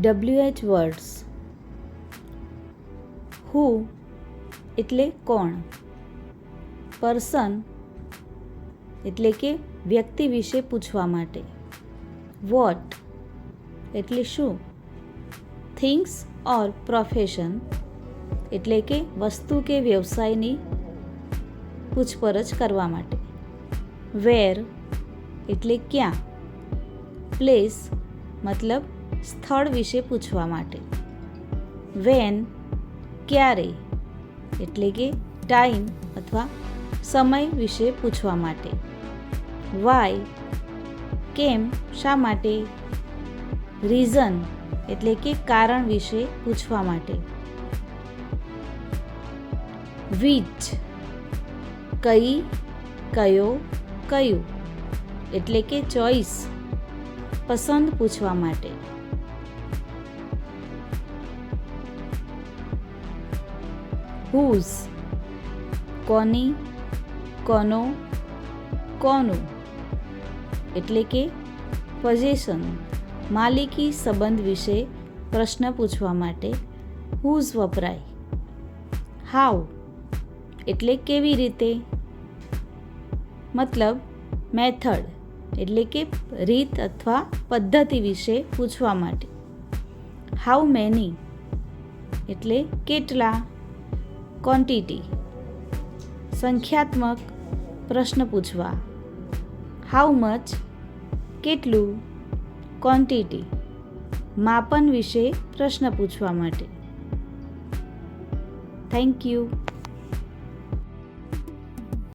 W H words હુ એટલે કોણ? Person એટલે કે વ્યક્તિ વિશે પૂછવા માટે. વોટ એટલે શું? થિંગ્સ ઓર પ્રોફેશન એટલે કે વસ્તુ કે વ્યવસાયની પૂછપરછ કરવા માટે. વેર એટલે ક્યાં? પ્લેસ મતલબ સ્થળ વિશે પૂછવા માટે. વેન ક્યારે, એટલે કે ટાઈમ અથવા સમય વિશે પૂછવા માટે. વાય કેમ, શા માટે? રીઝન એટલે કે કારણ વિશે પૂછવા માટે. વિચ કઈ, કયો, કયું, એટલે કે ચોઈસ પસંદ પૂછવા માટે. હુઝ, કોની, કોનો, કોનું? એટલે કે પજેશન માલિકી સંબંધ વિશે પ્રશ્ન પૂછવા માટે હુઝ વપરાય. હાઉ એટલે કેવી રીતે? મતલબ મેથડ એટલે કે રીત અથવા પદ્ધતિ વિશે પૂછવા માટે. હાઉ મેની એટલે કેટલા? ક્વોન્ટિટી સંખ્યાત્મક પ્રશ્ન પૂછવા. હાઉ મચ કેટલું ક્વોન્ટિટી માપન વિશે પ્રશ્ન પૂછવા માટે. Thank you